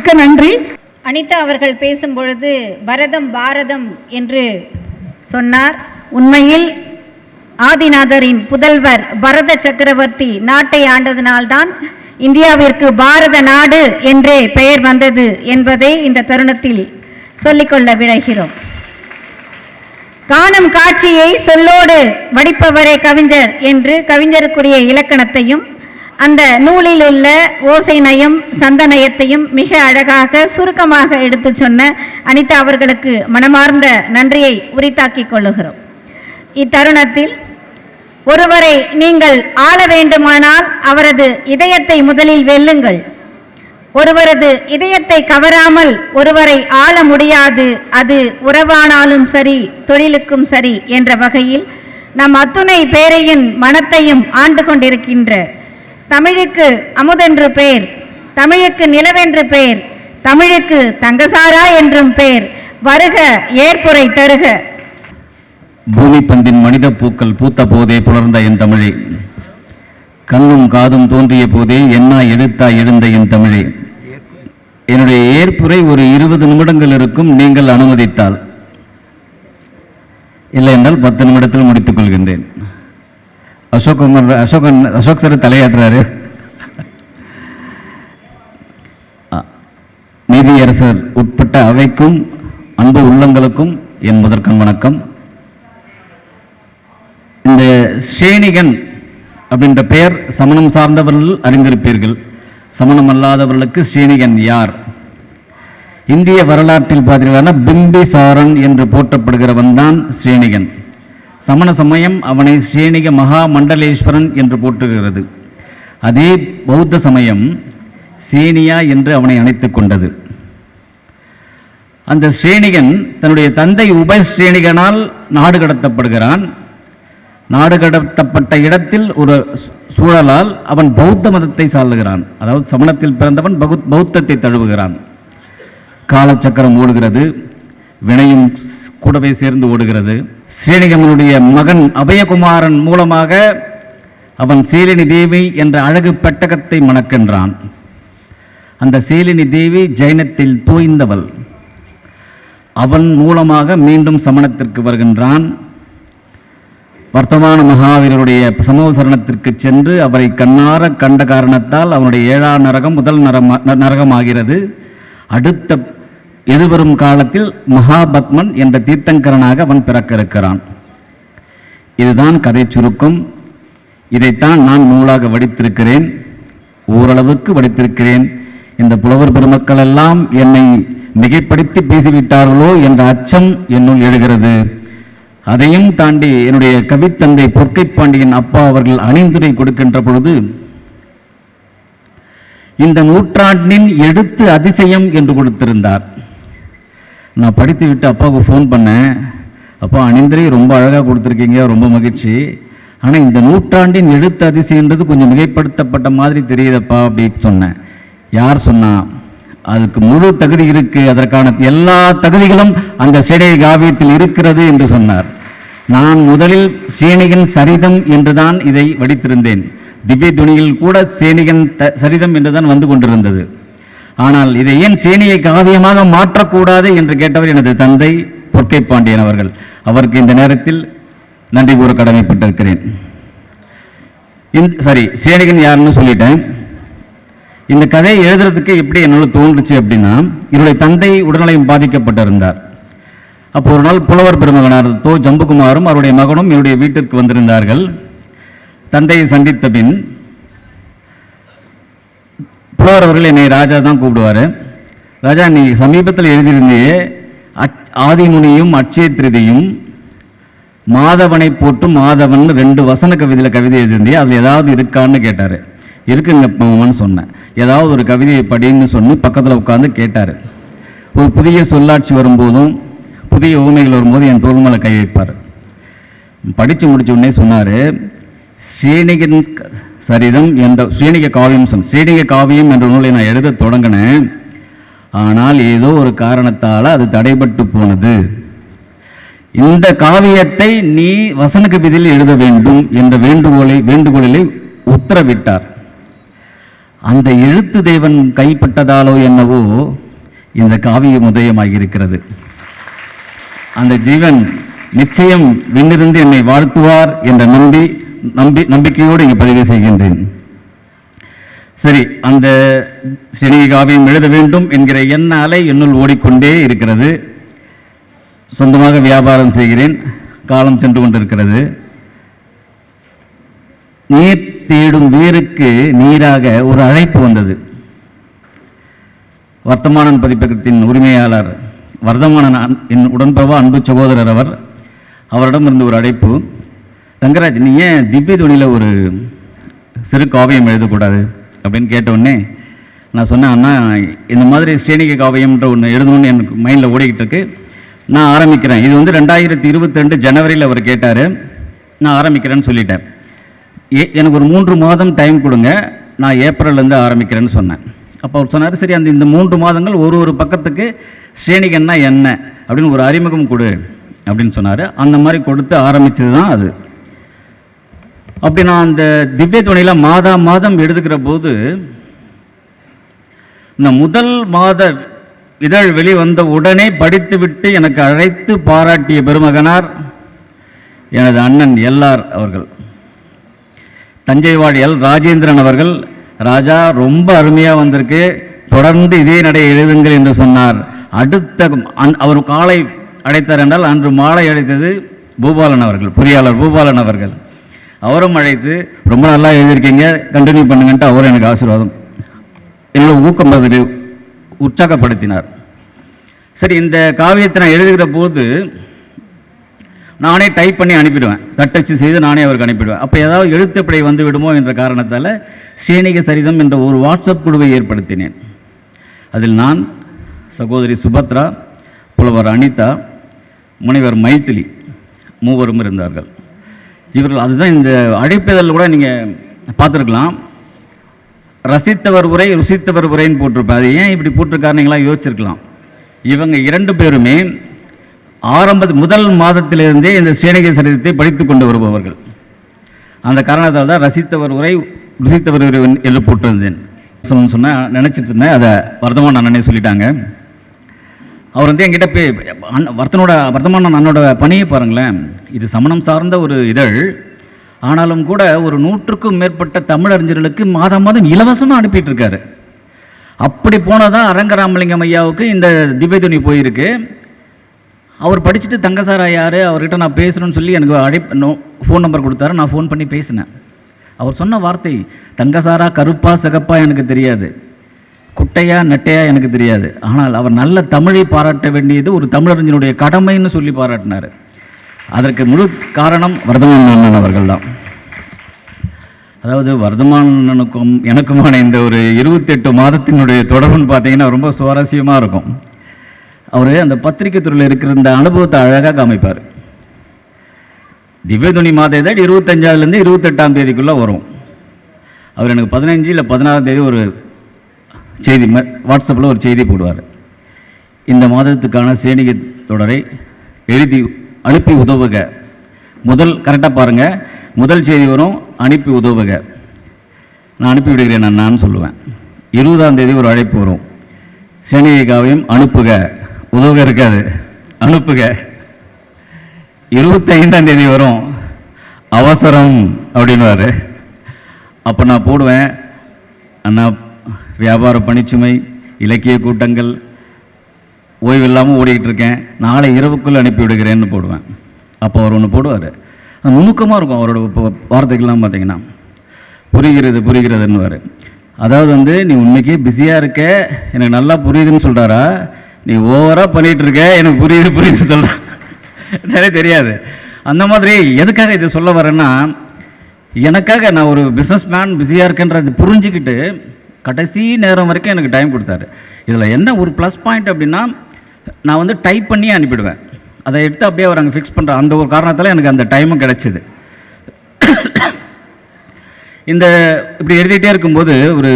மிக்க நன்றி. அனிதா அவர்கள் பேசும் பொழுது பரதம் பாரதம் என்று சொன்னார். உண்மையில் ஆதிநாதரின் புதல்வர் பரத சக்கரவர்த்தி நாட்டை ஆண்டதனால்தான் இந்தியாவிற்கு பாரத நாடு என்றே பெயர் வந்தது என்பதை இந்த தருணத்தில் சொல்லிக்கொள்ள விழைகிறோம். காணும் காட்சியை சொல்லோடு வடிப்பவரே கவிஞர் என்று கவிஞருக்குரிய இலக்கணத்தையும் அந்த நூலில் உள்ள ஓசை நயம் சந்தநயத்தையும் மிக அழகாக சுருக்கமாக எடுத்துச் சொன்ன அனிதா அவர்களுக்கு மனமார்ந்த நன்றியை உரித்தாக்கிக் கொள்ளுகிறோம். இத்தருணத்தில் ஒருவரை நீங்கள் ஆள வேண்டுமானால் அவரது இதயத்தை முதலில் வெல்லுங்கள். ஒருவரது இதயத்தை கவராமல் ஒருவரை ஆள முடியாது. அது உறவானாலும் சரி தொழிலுக்கும் சரி என்ற வகையில் நம் அத்துணை பேரையின் மனத்தையும் ஆண்டு கொண்டிருக்கின்ற தமிழுக்கு அமுதென்று பெயர் தமிழுக்கு நிலவென்று பெயர் தமிழுக்கு தங்கசாரா என்றும் பெயர் வருக ஏற்புரை தருக. பூமி பந்தின் மனித பூக்கள் பூத்த போதே புலர்ந்த என் தமிழே. கண்ணும் காதும் தோன்றிய போதே என்னா எழுத்தா எழுந்த என் தமிழே. என்னுடைய ஏற்புரை ஒரு இருபது நிமிடங்கள் இருக்கும் நீங்கள் அனுமதித்தால். இல்லை என்றால் பத்து நிமிடத்தில் முடித்துக் கொள்கின்றேன். அசோக்குமார் அசோகன் அசோக் சார் தலையாட்டுறாரு நீதியரசர் உட்பட்ட அவைக்கும் அன்பு உள்ளங்களுக்கும் என் முதற்கண் வணக்கம். இந்த சேனிகன் அப்படின்ற பெயர் சமணம் சார்ந்தவர்கள் அறிந்திருப்பீர்கள். சமணம் அல்லாதவர்களுக்கு சேனிகன் யார்? இந்திய வரலாற்றில் பார்த்தீங்கன்னா பிம்பிசாரன் என்று போற்றப்படுகிறவன் தான் ஸ்ரீனிகன் சமண சமயம் அவனை ஸ்ரீனிக மகா மண்டலேஸ்வரன் என்று போற்றுகிறது. அதே பௌத்த சமயம் சேனியா என்று அவனை அழைத்துக் கொண்டது. அந்த ஸ்ரேணிகன் தன்னுடைய தந்தை உபஸ்ரேணிகனால் நாடு கடத்தப்படுகிறான். நாடு கடத்தப்பட்ட இடத்தில் ஒரு சூழலால் அவன் பௌத்த மதத்தை சார்லுகிறான் அதாவது சமணத்தில் பிறந்தவன் பௌத் பௌத்தத்தை தழுவுகிறான். காலச்சக்கரம் ஓடுகிறது. வினையும் கூடவே சேர்ந்து ஓடுகிறது. ஸ்ரீனிகமனுடைய மகன் அபயகுமாரன் மூலமாக அவன் சீலினி தேவி என்ற அழகு பெட்டகத்தை மணக்கின்றான். அந்த சீலினி தேவி ஜைனத்தில் தோய்ந்தவள். அவன் மூலமாக மீண்டும் சமணத்திற்கு வருகின்றான். வர்த்தமான மகாவீரருடைய சமோசரணத்திற்கு சென்று அவரை கண்ணார கண்ட காரணத்தால் அவனுடைய ஏழாம் நரகம் முதல் நரமா நரகமாகிறது. அடுத்த எதிர்வரும் காலத்தில் மகாபத்மன் என்ற தீர்த்தங்கரனாக அவன் பிறக்க இருக்கிறான் இதுதான் கதை சுருக்கம். இதைத்தான் நான் நூலாக வடித்திருக்கிறேன். ஓரளவுக்கு வடித்திருக்கிறேன். இந்த புலவர் பெருமக்கள் எல்லாம் என்னை மிகைப்படுத்தி பேசிவிட்டார்களோ என்ற அச்சம் என்னுள் எழுகிறது. அதையும் தாண்டி என்னுடைய கவித்தந்தை பொற்கை பாண்டியன் அப்பா அவர்கள் அணிந்துரை கொடுக்கின்ற பொழுது இந்த நூற்றாண்டின் எழுத்து அதிசயம் என்று கொடுத்திருந்தார். நான் படித்து விட்டு அப்பாவுக்கு ஃபோன் பண்ணேன். அப்பா அணிந்திரை ரொம்ப அழகாக கொடுத்துருக்கீங்க ரொம்ப மகிழ்ச்சி. ஆனால் இந்த நூற்றாண்டின் எழுத்து அதிசயன்றது கொஞ்சம் மிகைப்படுத்தப்பட்ட மாதிரி தெரியுதப்பா அப்படின்னு சொன்னேன். யார் சொன்னா அதுக்கு முழு தகுதி இருக்கு அதற்கான எல்லா தகுதிகளும் அந்த சிடை காவியத்தில் இருக்கிறது என்று சொன்னார். நான் முதலில் சேனிகன் சரிதம் என்றுதான் இதை வடித்திருந்தேன். திவ்ய துணியில் கூட சேனிகன் த- சரிதம் என்றுதான் வந்து கொண்டிருந்தது. ஆனால் இதை ஏன் சேனியை காவியமாக மாற்றக்கூடாது என்று கேட்டவர் எனது தந்தை பொற்கை பாண்டியன் அவர்கள். அவருக்கு இந்த நேரத்தில் நன்றி கூற கடமைப்பட்டிருக்கிறேன். இந்த சரி சேனிகன் யாருன்னு சொல்லிட்டேன். இந்த கதையை எழுதுறதுக்கு எப்படி என்னால் தோன்றுச்சு அப்படின்னா என்னுடைய தந்தை உடல்நலம் பாதிக்கப்பட்டிருந்தார். அப்போ ஒரு நாள் புலவர் பெருமகனார் தோ. ஜம்புகுமாரும் அவருடைய மகனும் என்னுடைய வீட்டிற்கு வந்திருந்தார்கள். தந்தையை சந்தித்த பின் புலவர் அவர்கள் என்னை ராஜா தான் கூப்பிடுவார். ராஜா நீ சமீபத்தில் எழுதியிருந்தே அச் ஆதிமுனியும் அட்சய திருதியும் மாதவனை போட்டு மாதவன் ரெண்டு வசன கவிதையில் கவிதை எழுதியிருந்தே அதில் ஏதாவது இருக்கான்னு கேட்டார். இருக்குங்க சொன்னேன் ஏதாவது ஒரு கவிதையை படின்னு சொல்லி பக்கத்தில் உட்காந்து கேட்டார். ஒரு புதிய சொல்லாட்சி வரும்போதும் புதிய ஊமைகள் வரும்போது என் தோல் மேலே கை வைப்பார். படித்து முடித்த உடனே சொன்னார் ஸ்ரீனிகன் க- சரிதம் என்ற ஸ்ரீனிக காவியம் சொன்ன ஸ்ரீனிக காவியம் என்ற நூலை நான் எழுத தொடங்கினேன். ஆனால் ஏதோ ஒரு காரணத்தால் அது தடைபட்டு போனது. இந்த காவியத்தை நீ வசனுக்கு கவிதையில் எழுத வேண்டும் என்ற வேண்டுகோளை வேண்டுகோளிலே உத்தரவிட்டார். அந்த எழுத்து தேவன் கைப்பட்டதாலோ என்னவோ இந்த காவியம் உதயமாகியிருக்கிறது. அந்த ஜீவன் நிச்சயம் விண்ணிருந்து என்னை வாழ்த்துவார் என்ற நம்பி நம்பி நம்பிக்கையோடு இங்கே பதிவு செய்கின்றேன். சரி அந்த சிறிய காவியம் எழுத வேண்டும் என்கிற எண்ண அலை என்னுள் ஓடிக்கொண்டே இருக்கிறது. சொந்தமாக வியாபாரம் செய்கிறேன். காலம் சென்று கொண்டிருக்கிறது. நீர் தேடும் வீருக்கு நீராக ஒரு அழைப்பு வந்தது. வர்த்தமானன் பதிப்பகத்தின் உரிமையாளர் வர்த்தமானன் அன்- என் உடன்பவா அன்பு சகோதரர் அவர் அவரிடம் இருந்து ஒரு அழைப்பு. தங்கராஜ் நீ ஏன் திவ்ய துணியில் ஒரு சிறு காவியம் எழுதக்கூடாது அப்படின்னு கேட்டவுடனே நான் சொன்னேன் அண்ணா இந்த மாதிரி ஸ்ரேணிக காவியம்ன்ற ஒன்று எழுதணும்னு எனக்கு மைண்டில் ஓடிக்கிட்டு இருக்கு. நான் ஆரம்பிக்கிறேன். இது வந்து ரெண்டாயிரத்தி இருபத்தி ரெண்டு ஜனவரியில் அவர் கேட்டார். நான் ஆரம்பிக்கிறேன்னு சொல்லிட்டேன். ஏ எனக்கு ஒரு மூன்று மாதம் டைம் கொடுங்க. நான் ஏப்ரல்லேருந்து ஆரம்பிக்கிறேன்னு சொன்னேன். அப்போ அவர் சொன்னார் சரி அந்த இந்த மூன்று மாதங்கள் ஒரு ஒரு பக்கத்துக்கு ஸ்ரேணிகன்னா என்ன? அப்படின்னு ஒரு அறிமுகம் கொடு. அப்படின்னு சொன்னார். அந்த மாதிரி கொடுத்து ஆரம்பித்தது தான் அது. அப்படி நான் அந்த திவ்ய துணையில் மாதா மாதம் எழுதுகிற போது இந்த முதல் மாத இதழ் வெளிவந்த உடனே படித்துவிட்டு எனக்கு அழைத்து பாராட்டிய பெருமகனார் எனது அண்ணன் எல்ஆர் அவர்கள். தஞ்சைவாடி எல். ராஜேந்திரன் அவர்கள் ராஜா ரொம்ப அருமையாக வந்திருக்கு. தொடர்ந்து இதே நடை எழுதுங்கள் என்று சொன்னார். அடுத்த அன்- அவர் காலை அழைத்தார் என்றால் அன்று மாலை அழைத்தது பூபாலன் அவர்கள் பொறியாளர் பூபாலன் அவர்கள். அவரும் அழைத்து ரொம்ப நல்லா எழுதியிருக்கீங்க கண்டினியூ பண்ணுங்கன்ட்டு அவரும் எனக்கு ஆசீர்வாதம். என்னோட ஊக்கம் அதில் உற்சாகப்படுத்தினார். சரி இந்த காவியத்தை நான் எழுதுகிற போது நானே டைப் பண்ணி அனுப்பிடுவேன். தட்டச்சு செய்து நானே அவருக்கு அனுப்பிடுவேன். அப்போ ஏதாவது எழுத்துப்பிழை வந்து விடுமோ என்ற காரணத்தால் ஸ்ரீனிக சரிதம் என்ற ஒரு வாட்ஸ்அப் குழுவை ஏற்படுத்தினேன். அதில் நான் சகோதரி சுபத்ரா புலவர் அனிதா முனைவர் மைத்திலி மூவரும் இருந்தார்கள். இவர்கள் அதுதான் இந்த அழைப்பிதழில் கூட நீங்கள் பார்த்துருக்கலாம். ரசித்தவர் உரை ருசித்தவர் உரைன்னு போட்டிருப்பாரு அது ஏன் இப்படி போட்டிருக்காருனீங்களா யோசிச்சிருக்கலாம். இவங்க இரண்டு பேருமே ஆரம்ப முதல் மாதத்திலிருந்தே இந்த சேனக சரிதத்தை படித்து கொண்டு வருபவர்கள். அந்த காரணத்தால் தான் ரசித்தவர் உரை ருசித்தவர் உரை என்று போட்டிருந்தேன். சொன்னால் நினச்சிட்டு இருந்தேன். அதை வர்த்தமான் அண்ணனே சொல்லிட்டாங்க. அவர் வந்து என்கிட்ட போய் வர்த்தனோட வர்த்தமான அண்ணனோட பணியை பாருங்களேன். இது சமணம் சார்ந்த ஒரு இதழ். ஆனாலும் கூட ஒரு நூற்றுக்கும் மேற்பட்ட தமிழறிஞர்களுக்கு மாதம் மாதம் இலவசமாக அனுப்பிட்டு இருக்காரு அப்படி போனதான் அரங்கராமலிங்கம் ஐயாவுக்கு இந்த திவ்யதுனி போயிருக்கு. அவர் படிச்சுட்டு தங்கசாரா யார்? அவர்கிட்ட நான் பேசணும்னு சொல்லி எனக்கு அழைப்பு நோ ஃபோன் நம்பர் கொடுத்தாரு. நான் ஃபோன் பண்ணி பேசினேன். அவர் சொன்ன வார்த்தை தங்கசாரா கருப்பா சிகப்பா எனக்கு தெரியாது. குட்டையா நெட்டையா எனக்கு தெரியாது. ஆனால் அவர் நல்ல தமிழை பாராட்ட வேண்டியது ஒரு தமிழறிஞனுடைய கடமைன்னு சொல்லி பாராட்டினார். அதற்கு முழு காரணம் வர்தமான் அண்ணன் அவர்கள் தான். அதாவது வர்தமான் அண்ணனுக்கும் எனக்குமான இந்த ஒரு இருபத்தெட்டு மாதத்தினுடைய தொடர்புன்னு பார்த்தீங்கன்னா ரொம்ப சுவாரஸ்யமாக இருக்கும். அவர் அந்த பத்திரிகை துறையில் இருக்கிற இந்த அனுபவத்தை அழகாக காமிப்பார். திவ்யதுணி மாத இதழ் இருபத்தஞ்சாவதுலேருந்து இருபத்தெட்டாம் தேதிக்குள்ளே வரும். அவர் எனக்கு பதினஞ்சு இல்லை பதினாறாம் தேதி ஒரு செய்தி வாட்ஸ்அப்பில் ஒரு செய்தி போடுவார். இந்த மாதத்துக்கான சேனிக தொடரை எழுதி அனுப்பி உதவுக. முதல் கரெக்டாக பாருங்கள் முதல் செய்தி வரும் அனுப்பி உதவுக. நான் அனுப்பி விடுகிறேன் நான் நான் சொல்லுவேன். இருபதாம் தேதி ஒரு அழைப்பு வரும். சேனிகாவையும் அனுப்புக. உதவுக இருக்காது. அனுப்புக. இருபத்தைந்தாம் தேதி வரும். அவசரம் அப்படின்னுவாரு. அப்போ நான் போடுவேன். அண்ணா வியாபார பணிச்சுமை இலக்கிய கூட்டங்கள் ஓய்வு இல்லாமல் ஓடிக்கிட்டு இருக்கேன். நாளை இரவுக்குள் அனுப்பி விடுகிறேன்னு போடுவேன். அப்போ அவர் ஒன்று போடுவார். நுணுக்கமாக இருக்கும் அவரோட வார்த்தைகள்லாம் பார்த்தீங்கன்னா புரிகிறது புரிகிறதுன்னுவார். அதாவது வந்து நீ உண்மைக்கே பிஸியாக இருக்க எனக்கு நல்லா புரியுதுன்னு சொல்கிறாரா நீ ஓவராக பண்ணிகிட்டு இருக்க எனக்கு புரியுது புரியுது சொல்கிறா நிறைய தெரியாது. அந்த மாதிரி எதுக்காக இதை சொல்ல வரேன்னா எனக்காக நான் ஒரு பிஸ்னஸ் மேன் பிஸியாக இருக்கேன்றது புரிஞ்சுக்கிட்டு கடைசி நேரம் வரைக்கும் எனக்கு டைம் கொடுத்தாரு. இதில் என்ன ஒரு ப்ளஸ் பாயிண்ட் அப்படின்னா நான் வந்து டைப் பண்ணி அனுப்பிடுவேன். அதை எடுத்து அப்படியே அவர் அங்கே ஃபிக்ஸ் பண்ணுற அந்த ஒரு காரணத்தால் எனக்கு அந்த டைமும் கிடச்சிது. இந்த இப்படி எழுதிட்டே இருக்கும்போது ஒரு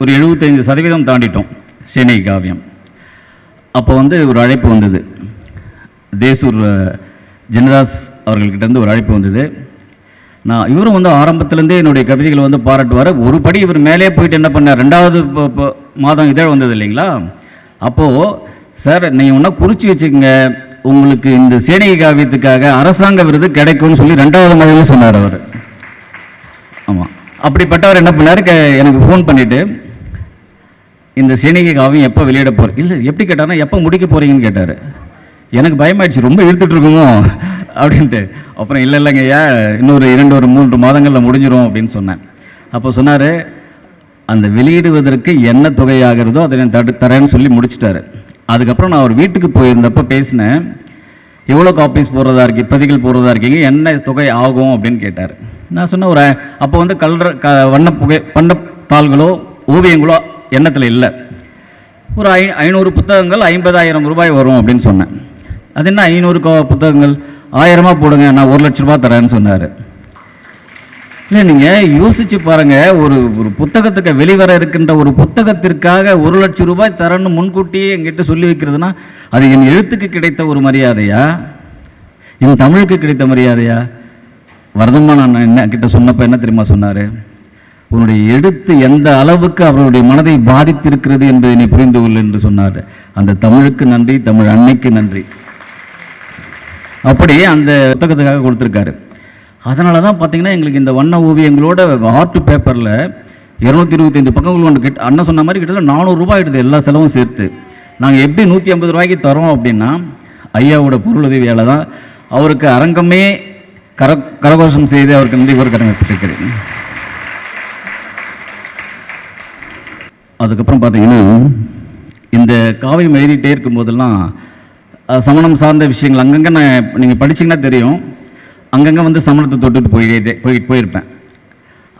ஒரு எழுபத்தைந்து சதவீதம் தாண்டிட்டோம். சேனை காவியம். அப்போ வந்து ஒரு அழைப்பு வந்தது. தேசூர் அஹ், அவர்கள்கிட்ட இருந்து ஒரு அழைப்பு வந்தது. நான் இவரும் வந்து ஆரம்பத்திலேருந்தே என்னுடைய கவிதைகளை வந்து பாராட்டுவார். ஒரு படி இவர் மேலே போயிட்டு என்ன பண்ணார்? ரெண்டாவது மாதம் இதழ் வந்தது இல்லைங்களா? அப்போது சார் நீங்கள் ஒன்றா குறித்து வச்சுக்கோங்க. உங்களுக்கு இந்த சேனிகை காவியத்துக்காக அரசாங்க விருது கிடைக்கும்னு சொல்லி ரெண்டாவது மாதிரியே சொன்னார் அவர். ஆமாம் அப்படிப்பட்டவர் என்ன பண்ணார்? க- எனக்கு ஃபோன் பண்ணிவிட்டு இந்த சேனிகை காவியம் எப்போ வெளியிட போகிற இல்லை எப்படி கேட்டார்னா எப்போ முடிக்க போகிறீங்கன்னு கேட்டார். எனக்கு பயமாயிடுச்சு. ரொம்ப இழுத்துட்டு அப்படின்ட்டு. அப்புறம் இல்லை இல்லைங்க ஐயா இன்னொரு இரண்டு ஒரு மூன்று மாதங்களில் முடிஞ்சிடும் அப்படின்னு சொன்னேன். அப்போ சொன்னார் அந்த வெளியிடுவதற்கு என்ன தொகை ஆகிறதோ அதை நான் தடு தரேன்னு சொல்லி முடிச்சிட்டாரு. அதுக்கப்புறம் நான் அவர் வீட்டுக்கு போயிருந்தப்போ பேசினேன். எவ்வளோ காப்பீஸ் போடுறதா இருக்கு பிரதிகள் போடுறதா இருக்கீங்க என்ன தொகை ஆகும்? அப்படின்னு கேட்டார். நான் சொன்னேன் ஒரு அப்போ வந்து கலர் க வண்ண புகை வண்ண தாள்களோ ஓவியங்களோ எண்ணத்தில் இல்லை. ஒரு ஐ ஐநூறு புத்தகங்கள் ஐம்பதாயிரம் ரூபாய் வரும் அப்படின்னு சொன்னேன். அது என்ன ஐநூறு புத்தகங்கள்? ஆயிரமா போடுங்க நான் ஒரு லட்ச ரூபா தரேன்னு சொன்னார். இல்லை நீங்கள் யோசிச்சு பாருங்க ஒரு ஒரு புத்தகத்துக்கு வெளிவர இருக்கின்ற ஒரு புத்தகத்திற்காக ஒரு லட்சம் ரூபாய் தரேன்னு முன்கூட்டியே எங்கிட்ட சொல்லி வைக்கிறதுனா அது என் எழுத்துக்கு கிடைத்த ஒரு மரியாதையா? என் தமிழுக்கு கிடைத்த மரியாதையா? வரதம்மா நான் என்ன கிட்ட சொன்னப்ப என்ன தெரியுமா சொன்னார்? உன்னுடைய எழுத்து எந்த அளவுக்கு அவருடைய மனதை பாதித்திருக்கிறது என்பதை நீ புரிந்து கொள் என்று சொன்னார். அந்த தமிழுக்கு நன்றி தமிழ் அன்னைக்கு நன்றி. அப்படி அந்த புத்தகத்துக்காக கொடுத்துருக்காரு. அதனால தான் பார்த்தீங்கன்னா எங்களுக்கு இந்த வண்ண ஓவியங்களோட ஆர்ட் பேப்பரில் இரநூத்தி இருபத்தைந்து பக்கங்கள் ஒன்று கிட்ட அண்ணன் சொன்ன மாதிரி கிட்டத்தட்ட நானூறுரூபா ஆகிடுது எல்லா செலவும் சேர்த்து. நாங்கள் எப்படி நூற்றி ஐம்பது ரூபாய்க்கு தரோம் அப்படின்னா ஐயாவோட பொருளுதவியால் தான் அவருக்கு அரங்கமே கர கரகோஷம் செய்து அவருக்கு நன்றி ஒரு கடமைப்பட்டிருக்கிறேன் அதுக்கப்புறம் பார்த்தீங்கன்னா இந்த காவியம் எழுதிட்டே இருக்கும்போதெல்லாம் சமணம் சார்ந்த விஷயங்கள். அங்கங்கே நான் நீங்கள் படிச்சீங்கன்னா தெரியும். அங்கங்கே வந்து சமணத்தை தொட்டுட்டு போயிட்டே போய் போயிருப்பேன்.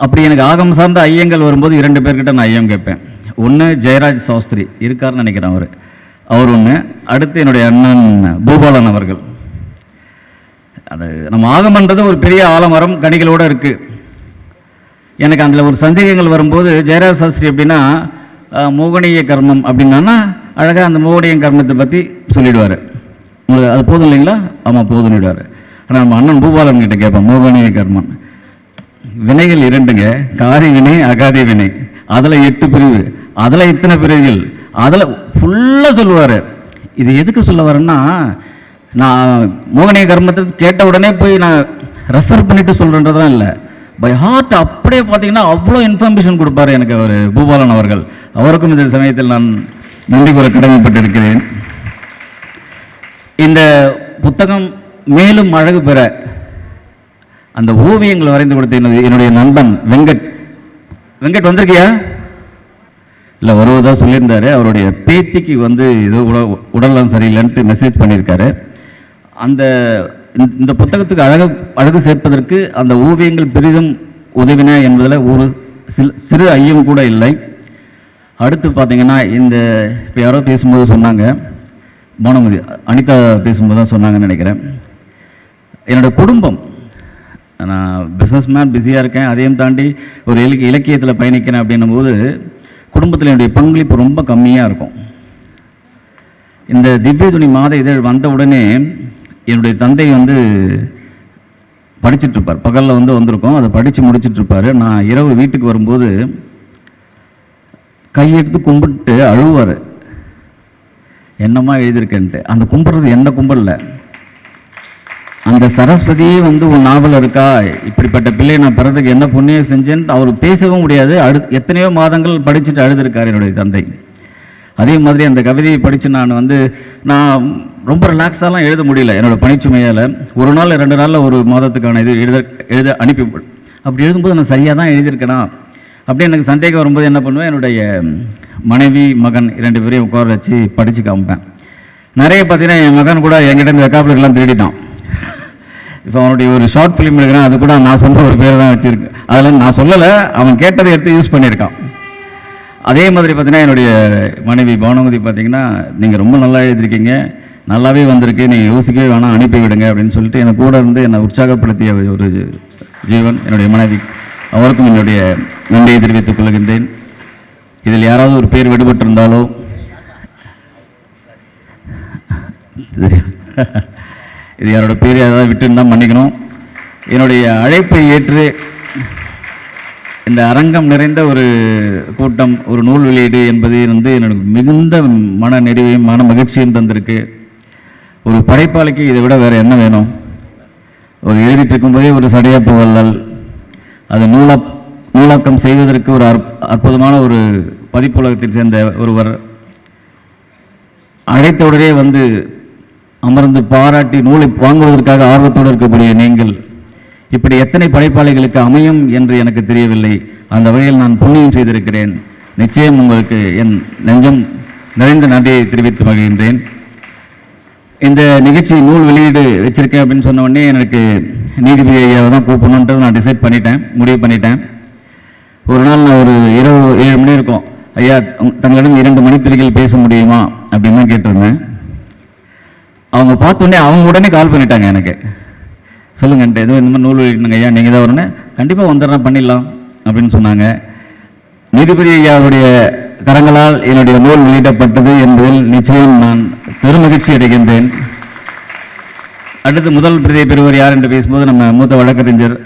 அப்படி எனக்கு ஆகம் சார்ந்த ஐயங்கள் வரும்போது இரண்டு பேர்கிட்ட நான் ஐயம் கேட்பேன். ஒன்று ஜெயராஜ் சாஸ்திரி இருக்காருன்னு நினைக்கிறேன் அவர். அவர் ஒன்று அடுத்து என்னுடைய அண்ணன் பூபாலன் அவர்கள். அது நம்ம ஆகமன்றது ஒரு பெரிய ஆலமரம் கனிகளோடு இருக்குது எனக்கு அதில் ஒரு சந்தேகங்கள் வரும்போது ஜெயராஜ் சாஸ்திரி எப்படின்னா மோகனிய மோகனீய கர்மம் அப்படின்னா அழகாக அந்த மோகனிய கர்மத்தை பற்றி சொல்லிடுவார். உங்களுக்கு அது போதும் இல்லைங்களா? ஆமாம் போதும்னுடுவார் ஆனால் நம்ம அண்ணன் பூபாலன் கிட்ட கேட்பேன் மோகனிய கர்மம் வினைகள் இரண்டுங்க காரி வினை அகாதி வினை. அதில் எட்டு பிரிவு. அதில் இத்தனை பிரிவுகள்? அதில் ஃபுல்லாக சொல்லுவார். இது எதுக்கு சொல்ல வரேன்னா நான் மோகனிய கர்மத்தை கேட்ட உடனே போய் நான் ரெஃபர் பண்ணிட்டு சொல்கிறன்றதுலாம் இல்லை. பை ஹார்ட் அப்படியே பார்த்தீங்கன்னா அவ்வளோ இன்ஃபர்மேஷன் கொடுப்பாரு எனக்கு அவர் பூபாலன் அவர்கள். அவருக்கும் இந்த சமயத்தில் நான் நன்றி கூற கடமைப்பட்டிருக்கிறேன். இந்த புத்தகம் மேலும் அழகு பெற அந்த ஓவியங்கள் வரைந்து கொடுத்த என்னுடைய என்னுடைய நண்பன் வெங்கட். வெங்கட் வந்திருக்கியா? இல்லை வருவதாக சொல்லியிருந்தாரு. அவருடைய பேத்திக்கு வந்து ஏதோ உட உடல்நலம் சரியில்லைன்ட்டு மெசேஜ் பண்ணியிருக்காரு. அந்த இந்த- இந்த புத்தகத்துக்கு அழகு அழகு சேர்ப்பதற்கு அந்த ஓவியங்கள் பெரிதும் உதவின என்பதில் ஒரு சில சிறு ஐயம் கூட இல்லை. அடுத்து பார்த்தீங்கன்னா இந்த இப்போ யாரோ பேசும்போது சொன்னாங்க. பானுமதி அனிதா பேசும்போது தான் சொன்னாங்கன்னு நினைக்கிறேன். என்னோட குடும்பம் நான் பிஸ்னஸ் மேன் பிஸியாக இருக்கேன். அதையும் தாண்டி ஒரு இலக்கிய இலக்கியத்தில் பயணிக்கிறேன் அப்படின்னும் போது குடும்பத்தில் என்னுடைய பங்களிப்பு ரொம்ப கம்மியாக இருக்கும். இந்த திவ்ய துணி மாத இதழ் வந்த உடனே என்னுடைய தந்தை வந்து படிச்சிட்டு இருப்பார் பகலில் வந்து வந்திருக்கோம். அதை படித்து முடிச்சிட்டு நான் இரவு வீட்டுக்கு வரும்போது கையெடுத்து கும்பிட்டு அழுவார். என்னம்மா எழுதியிருக்கேன்ட்டு. அந்த கும்பிட்றது என்ன கும்பிடல அந்த சரஸ்வதியே வந்து உன் நாவல் இருக்கா? இப்படிப்பட்ட பிள்ளை நான் பிறந்ததுக்கு என்ன புண்ணியம் செஞ்சேன்னு அவர் பேசவும் முடியாது. அழு எத்தனையோ மாதங்கள் படிச்சுட்டு அழுதுருக்கார் என்னுடைய தந்தை. அதே மாதிரி அந்த கவிதையை படித்து நான் வந்து நான் ரொம்ப ரிலாக்ஸாலாம் எழுத முடியல என்னோட பணிச்சுமையால். ஒரு நாள் ரெண்டு நாளில் ஒரு மாதத்துக்கான இது எழுத எழுத அனுப்பி அப்படி எழுதும்போது நான் சரியாக தான் எழுதியிருக்கேனா? அப்படி எனக்கு சந்தேகம் வரும்போது என்ன பண்ணுவேன்? என்னுடைய மனைவி மகன் இரண்டு பேரையும் உட்கார வச்சு படித்து காமிப்பேன். நிறைய பார்த்தீங்கன்னா என் மகன் கூட என்கிட்ட இந்த வெக்காபுலர்லாம் திருடிட்டான். இப்போ அவனுடைய ஒரு ஷார்ட் ஃபிலிம் எடுக்கிறான். அது கூட நான் சொன்ன ஒரு பேர் தான் வச்சிருக்கு. அதில் நான் சொல்லலை அவன் கேட்டதை எடுத்து யூஸ் பண்ணியிருக்கான். அதே மாதிரி பார்த்தீங்கன்னா என்னுடைய மனைவி பானுமதி பார்த்தீங்கன்னா நீங்கள் ரொம்ப நல்லா எழுதியிருக்கீங்க. நல்லாவே வந்திருக்கு. நீங்கள் யோசிக்கவே வேணாம். அனுப்பி விடுங்க. அப்படின்னு சொல்லிட்டு எனக்கு கூட இருந்து என்னை உற்சாகப்படுத்திய ஒரு ஜீவன் என்னுடைய மனைவி. அவருக்கும் என்னுடைய நன்றியை தெரிவித்துக் கொள்கின்றேன். இதில் யாராவது ஒரு பேர் விடுபட்டிருந்தாலோ? இது யாரோட பேர் யாராவது தான் மன்னிக்கணும். என்னுடைய அழைப்பை ஏற்று இந்த அரங்கம் நிறைந்த ஒரு கூட்டம் ஒரு நூல் வெளியீடு என்பது வந்து எனக்கு மிகுந்த மன நிறைவையும் மன மகிழ்ச்சியும் தந்திருக்கு. ஒரு படைப்பாளிக்கு இதை விட வேறு என்ன வேணும்? ஒரு எழுதிட்டு இருக்கும்போதே ஒரு சடையப்பு வள்ளல். அதை நூலா நூலாக்கம் செய்வதற்கு ஒரு அற்புதமான ஒரு பதிப்புலகத்தைச் சேர்ந்த ஒருவர் அழைத்தவுடனே வந்து அமர்ந்து பாராட்டி நூலை வாங்குவதற்காக ஆர்வத்தோடு இருக்கக்கூடிய நீங்கள் இப்படி எத்தனை படைப்பாளிகளுக்கு அமையும் என்று எனக்கு தெரியவில்லை. அந்த வகையில் நான் புண்ணியம் செய்திருக்கிறேன். நிச்சயம் உங்களுக்கு என் நெஞ்சம் நிறைந்த நன்றியை தெரிவித்து மகிழ்கின்றேன். இந்த நிகழ்ச்சி நூல் வெளியீடு வச்சிருக்கேன் அப்படின்னு சொன்ன உடனே எனக்கு நீதிபதி ஐயாவை தான் கூப்பிடணுன்றது நான் டிசைட் பண்ணிட்டேன் முடிவு பண்ணிட்டேன். ஒரு நாள் நான் ஒரு இரவு ஏழு மணி இருக்கும். ஐயா தங்களிடம் இரண்டு மணித்துறைகள் பேச முடியுமா? அப்படின்னு தான் கேட்டிருந்தேன். அவங்க பார்த்த உடனே அவங்க உடனே கால் பண்ணிட்டாங்க எனக்கு. சொல்லுங்கன்ட்டு எதுவும் இந்த மாதிரி நூல் வெளியிடணுங்க ஐயா? நீங்கள் தான் வரணும் கண்டிப்பாக வந்துடுறேன் பண்ணிடலாம் அப்படின்னு சொன்னாங்க. நீதிபதி ஐயாவுடைய கரங்களால் என்னுடைய நூல் வெளியிடப்பட்டது என்பதில் நிச்சயம் நான் பெருமகிழ்ச்சி அடைகின்றேன். அடுத்து முதல் பிரதியை பெறுவர் யார் என்று பேசும்போது நம்ம மூத்த வழக்கறிஞர்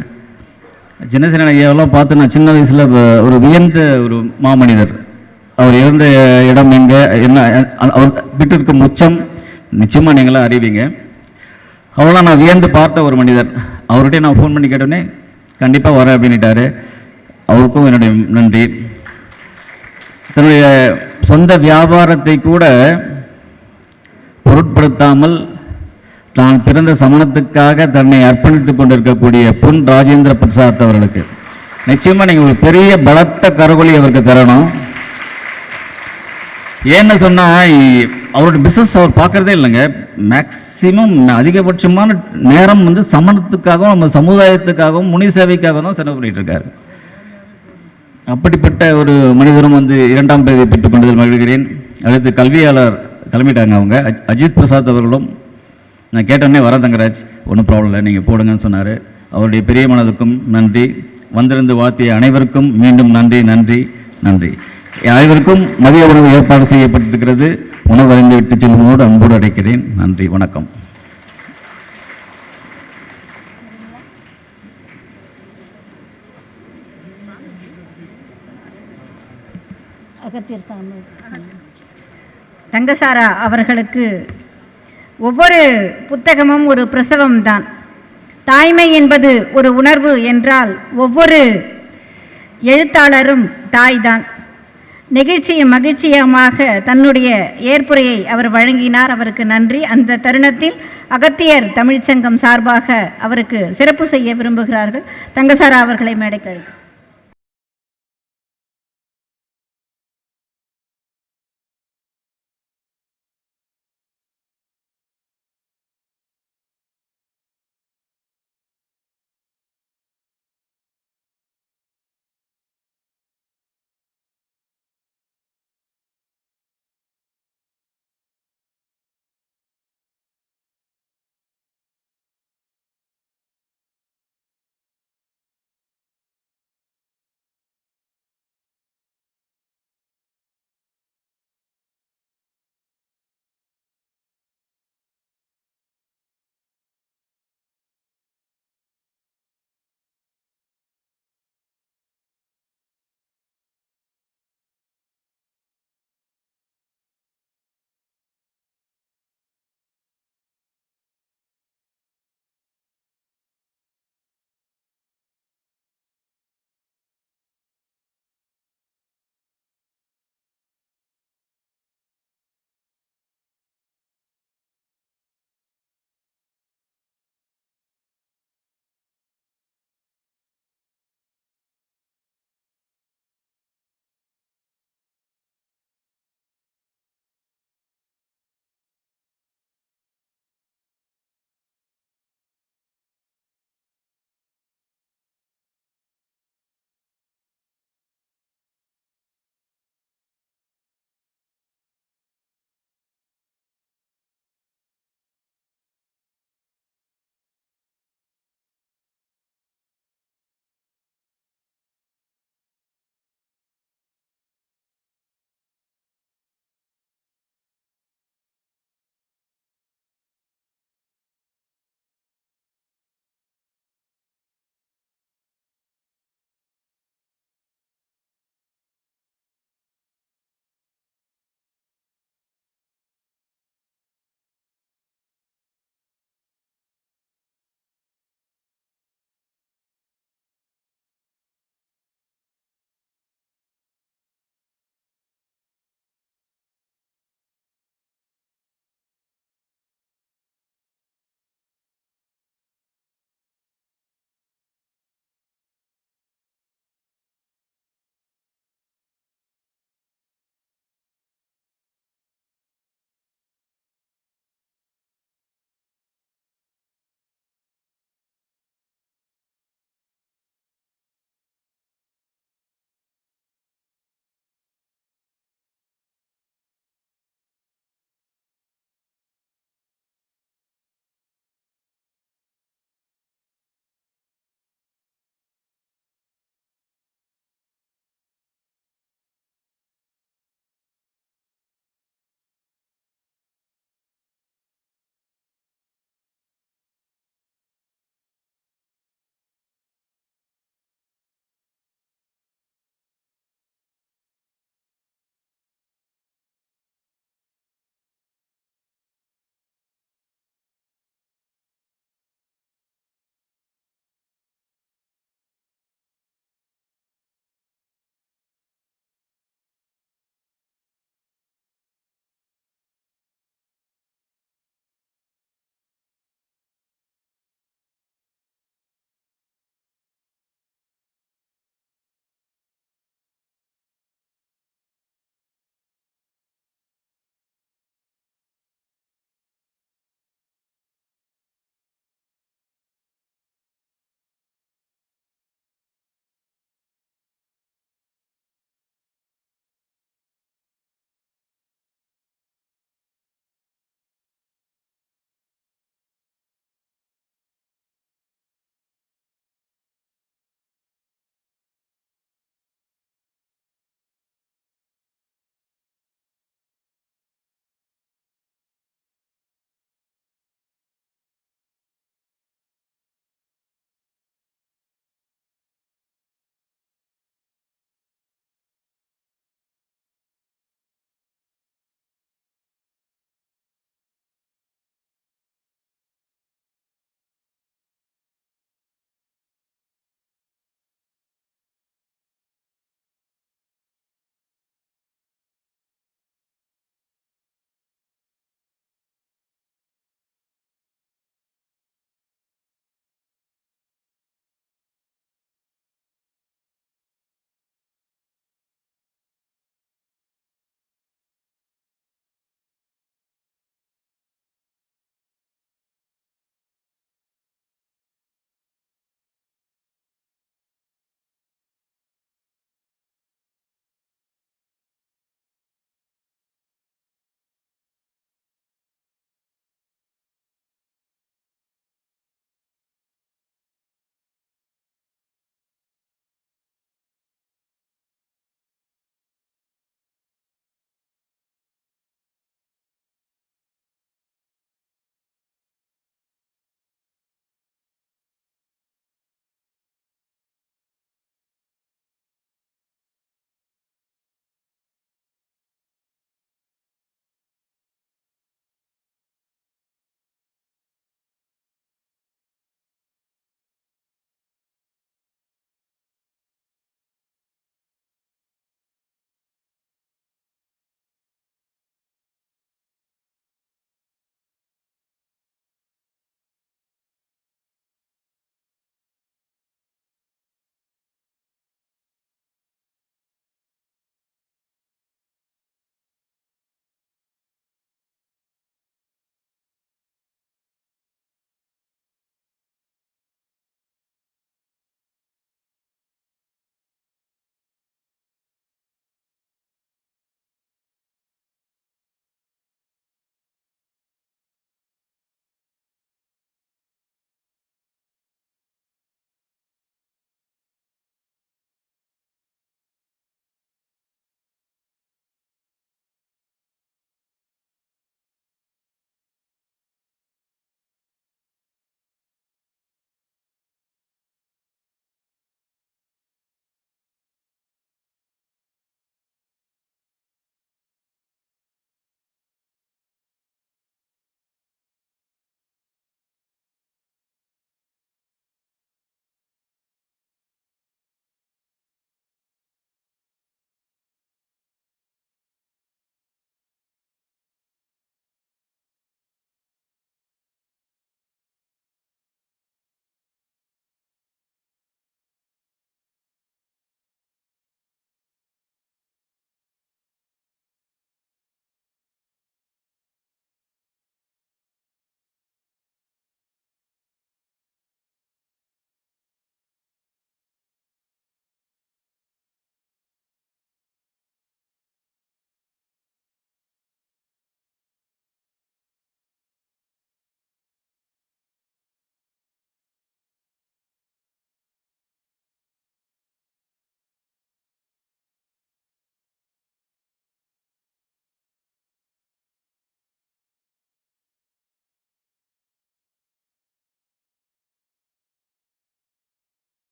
சின்ன சின்ன ஐயாவெல்லாம் பார்த்து நான் சின்ன வயசில் ஒரு வியந்த ஒரு மாமனிதர். அவர் இருந்த இடம் எங்கே என்ன அவர் விட்டிருக்கும் உச்சம் நிச்சயமாக நீங்களாம் அறிவீங்க. அவ்வளோ நான் வியந்து பார்த்த ஒரு மனிதர். அவர்கிட்ட நான் ஃபோன் பண்ணி கேட்டோடனே கண்டிப்பாக வரேன் அப்படின்ட்டாரு அவருக்கும் என்னுடைய நன்றி. தன்னுடைய சொந்த வியாபாரத்தை கூட பொருட்படுத்தாமல் தான் பிறந்த சமணத்துக்காக தன்னை அர்ப்பணித்துக் கொண்டிருக்கக்கூடிய பொன் ராஜேந்திர பிரசாத் அவர்களுக்கு. நிச்சயமா நீங்க ஒரு பெரிய பலத்த கரகொலி அவருக்கு தரணும். ஏன்னு சொன்னால் அவரோட பிஸ்னஸ் அவர் பார்க்குறதே இல்லைங்க. மேக்சிமம் அதிகபட்சமான நேரம் வந்து சமணத்துக்காகவும் நம்ம சமுதாயத்துக்காகவும் முனி சேவைக்காகவும் தான் செலவு பண்ணிகிட்டு இருக்காரு. அப்படிப்பட்ட ஒரு மனிதரும் வந்து இரண்டாம் பேரை பெற்றுக் கொண்டதில் மகிழ்கிறேன். அடுத்து கல்வியாளர் கிளம்பிட்டாங்க அவங்க. அஜ்- அஜித் பிரசாத் அவர்களும் நான் கேட்டோன்னே வர தங்கராஜ் ஒன்றும் ப்ராப்ளம் இல்லை நீங்கள் போடுங்கன்னு சொன்னார். அவருடைய பெரிய மனதுக்கும் நன்றி. வந்திருந்து வாத்திய அனைவருக்கும் மீண்டும் நன்றி நன்றி நன்றி. அனைவருக்கும் மதிய உணவு ஏற்பாடு செய்யப்பட்டிருக்கிறது. உணவு அறிந்து விட்டு செல்வதோடு அன்போடு அடைக்கிறேன். நன்றி வணக்கம். தங்கசாரா அவர்களுக்கு ஒவ்வொரு புத்தகமும் ஒரு பிரசவம் தான் தாய்மை என்பது ஒரு உணர்வு என்றால் ஒவ்வொரு எழுத்தாளரும் தாய்தான். நெகிழ்ச்சியும் மகிழ்ச்சியுமாக தன்னுடைய ஏற்புரையை அவர் வழங்கினார். அவருக்கு நன்றி. அந்த தருணத்தில் அகத்தியர் தமிழ்ச்சங்கம் சார்பாக அவருக்கு சிறப்பு செய்ய விரும்புகிறார்கள். தங்கசாரா அவர்களை மேடைக்கு